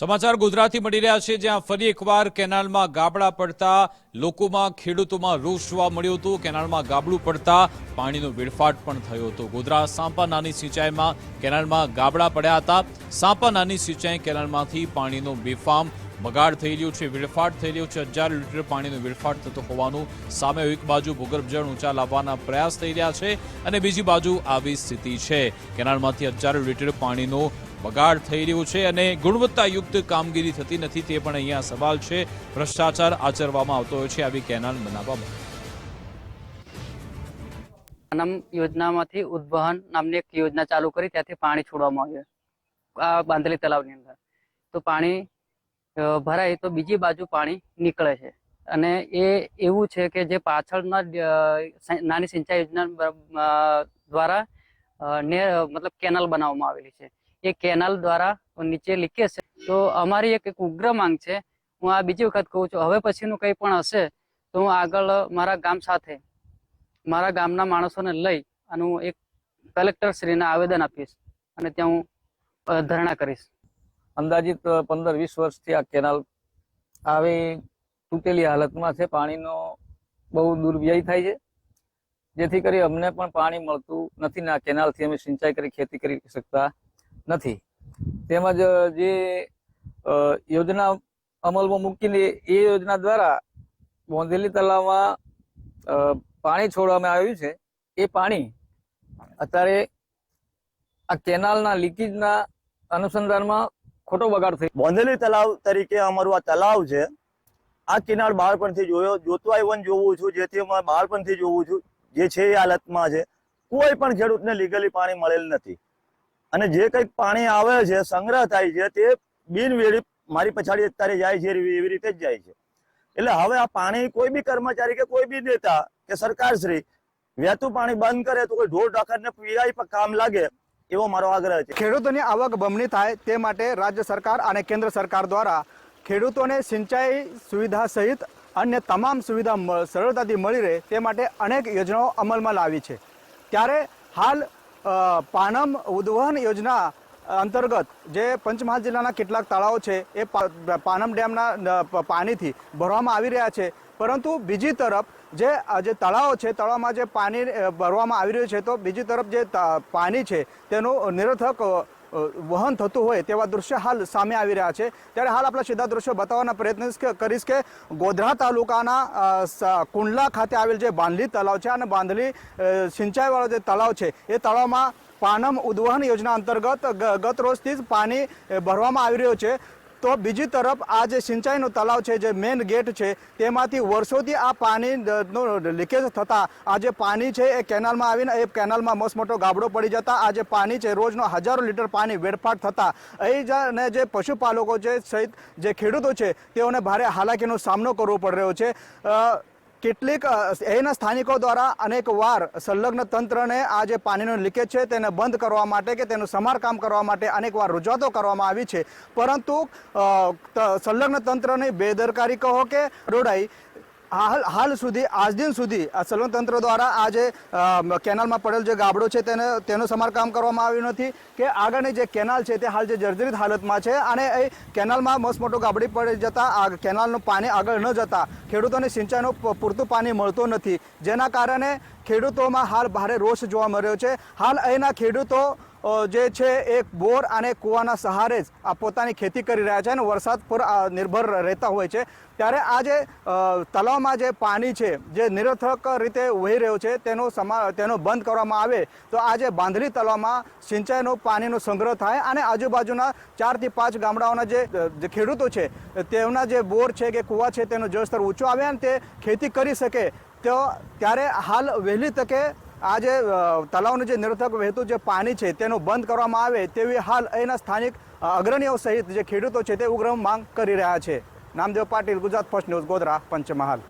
સમાચાર ગુજરાતી મળી રહ્યા છે, જ્યાં ફરી એકવાર કેનાલમાં ગાબડા પડતા લોકોમાં ખેડૂતોમાં રોષ જોવા મળ્યો હતો. કેનાલમાં ગાબડું પડતા પાણીનો વેડફાટ પણ થયો હતો. ગોધરા સાંપા નાની સિંચાઈમાં કેનાલમાં ગાબડા પડ્યા હતા. સાંપા નાની સિંચાઈ કેનાલમાંથી પાણીનો બેફામ બગાડ થઈ રહ્યું છે, વેડફાટ થઈ રહ્યું છે. હજાર લીટર પાણીનો વેડફાટ થતો હોવાનું સામે એક બાજુ ભૂગર્ભ જળ ઊંચા લાવવાના પ્રયાસ થઈ રહ્યા છે અને બીજી બાજુ આવી સ્થિતિ છે. કેનાલમાંથી હજારો લીટર પાણીનો બગાડ થઈ રહ્યો છે અને ગુણવત્તાયુક્ત કામગીરી થતી નથી તે પણ અહીંયા સવાલ છે. ભ્રષ્ટાચાર આચરવામાં આવતો હોય છે આવી કેનાલ બનાવવામાં. અનમ યોજનામાંથી ઉદ્વહન નામની એક યોજના ચાલુ કરી, ત્યાંથી પાણી છોડવામાં આવ્યું. આ બાંધલી તલાવની અંદર. તો પાણી ભરાય તો બીજી બાજુ પાણી નીકળે છે. અને એ એવું છે કે જે પાછળના નાની સિંચાઈ યોજના દ્વારા ને, મતલબ કેનાલ બનાવવામાં આવેલી છે. એ કેનાલ દ્વારા નીચે લીકેજ છે. તો અમારી એક ઉગ્ર માંગ છે. હું આ બીજી વખત કહું છું, હવે પછીનું કંઈ પણ હશે, તો હું આગળ મારા ગામ સાથે, મારા ગામના માણસોને લઈ અને હું એક કલેક્ટર શ્રીને આવેદન આપીશ અને ત્યાં હું ધરણા કરીશ. અંદાજિત પંદર વીસ વર્ષથી આ કેનાલ આવી તૂટેલી હાલતમાં છે. પાણીનો બહુ દુર્વ્યય થાય છે. જેથી કરી અમને પણ પાણી મળતું નથી ને આ કેનાલથી અમે સિંચાઈ કરી, ખેતી કરી શકતા નથી. તેમજ, જે યોજના અમલમાં મૂકીને એ યોજના દ્વારા બોંધેલી તલાવમાં પાણી છોડવામાં આવ્યું છે. એ પાણી અત્યારે આ કેનાલના લીકેજના અનુસંધાનમાં ખોટો બગાડ થઈ બોંધેલી તલાવ તરીકે અમારું આ તલાવ છે. આ કિનાર બાળપણથી જોયો જોતો આવ્યો જોવું છું, જેથી અમે બાળપણથી જોવું છું, જે છે એ હાલતમાં છે. કોઈ પણ ખેડૂતને લીગલી પાણી મળેલ નથી. અને જે કંઈક પાણી આવે છે, સંગ્રહ થાય છે, તે બિનવેળી મારી પછાડી અત્યારે જાય છે, એવી રીતે જ જાય છે. એટલે હવે આ પાણી કોઈ બી કર્મચારી કે કોઈ બી નેતા કે સરકારશ્રી વહેતું પાણી બંધ કરે તો કોઈ ઢોર ઢાકરને પીવાય કામ લાગે એવો મારો આગ્રહ છે. ખેડૂતોની આવક બમણી થાય તે માટે રાજ્ય સરકાર અને કેન્દ્ર સરકાર દ્વારા ખેડૂતોને સિંચાઈ સુવિધા સહિત અન્ય તમામ સુવિધા સરળતાથી મળી રહે તે માટે અનેક યોજનાઓ અમલમાં લાવી છે. ત્યારે હાલ પાનમ ઉદ્વહન યોજના અંતર્ગત જે પંચમહાલ જિલ્લાના કેટલાક તળાવો છે, એ પાનમ ડેમના પાણીથી ભરવામાં આવી રહ્યા છે. પરંતુ બીજી તરફ જે જે તળાવો છે, તળાવમાં જે પાણી ભરવામાં આવી રહ્યું છે, તો બીજી તરફ જે પાણી છે, તેનું નિરર્થક વહન થતું હોય તેવા દૃશ્ય હાલ સામે આવી રહ્યા છે. ત્યારે હાલ આપણા સીધા દૃશ્યો બતાવવાના પ્રયત્ન કરીશ કે ગોધરા તાલુકાના કુંડલા ખાતે આવેલ જે બાંધલી તળાવ છે અને બાંધલી સિંચાઈવાળો જે તળાવ છે, એ તળાવમાં પાનમ ઉદ્વહન યોજના અંતર્ગત ગત રોજથી જ પાણી ભરવામાં આવી રહ્યું છે. તો બીજી તરફ આ જે સિંચાઈનો તળાવ છે, જે મેઇન ગેટ છે, તેમાંથી વર્ષોથી આ પાણીનો લીકેજ થતાં આ જે પાણી છે, એ કેનાલમાં આવીને એ કેનાલમાં મસ્ત મોટો ગાબડો પડી જતા, આ જે પાણી છે, રોજનો હજારો લીટર પાણી વેડફાટ થતા અહીં જ અને જે પશુપાલકો છે સહિત જે ખેડૂતો છે, તેઓને ભારે હાલાકીનો સામનો કરવો પડી રહ્યો છે. કેટલીક એના સ્થાનિકો દ્વારા અનેક વાર સંલગ્ન તંત્રને આ જે પાણીનો લીકેજ છે તેને બંધ કરવા માટે કે તેનું સમારકામ કરવા માટે અનેક વાર રજૂઆતો કરવામાં આવી છે. પરંતુ સંલગ્ન તંત્રની બેદરકારી કહો કે રોડાઈ હાલ હાલ સુધી, આજ દિન સુધી, આ તંત્ર દ્વારા આ જે કેનાલમાં પડેલ જે ગાબડો છે તેને તેનું સમારકામ કરવામાં આવ્યું નથી કે આગળની જે કેનાલ છે તે હાલ જે જર્જરિત હાલતમાં છે અને એ કેનાલમાં મસ્ત મોટો ગાબડી પડી જતા આ કેનાલનું પાણી આગળ ન જતા ખેડૂતોને સિંચાઈનું પૂરતું પાણી મળતું નથી. જેના કારણે ખેડૂતોમાં હાલ ભારે રોષ જોવા મળ્યો છે. હાલ અહીંના ખેડૂતો જે છે એ બોર અને કૂવાના સહારે જ આ પોતાની ખેતી કરી રહ્યા છે અને વરસાદ પર નિર્ભર રહેતા હોય છે. ત્યારે આ જે તળાવમાં જે પાણી છે, જે નિરર્થક રીતે વહી રહ્યો છે, તેનો સમા, તેનો બંધ કરવામાં આવે તો આ જે બાંધલી તળાવમાં સિંચાઈનો પાણીનો સંગ્રહ થાય અને આજુબાજુના ચારથી પાંચ ગામડાઓના જે ખેડૂતો છે, તેમના જે બોર છે કે કૂવા છે તેનો જળસ્તર ઊંચો આવે અને તે ખેતી કરી શકે. તો ત્યારે હાલ વહેલી તકે આ જે તલાવનું જે નિરર્થક વહેતું જે પાણી છે તેનું બંધ કરવામાં આવે તેવી હાલ અહીંના સ્થાનિક અગ્રણીઓ સહિત જે ખેડૂતો છે તે ઉગ્ર માંગ કરી રહ્યા છે. Namdev Patil, Gujarat First News, Godhra, Panchmahal.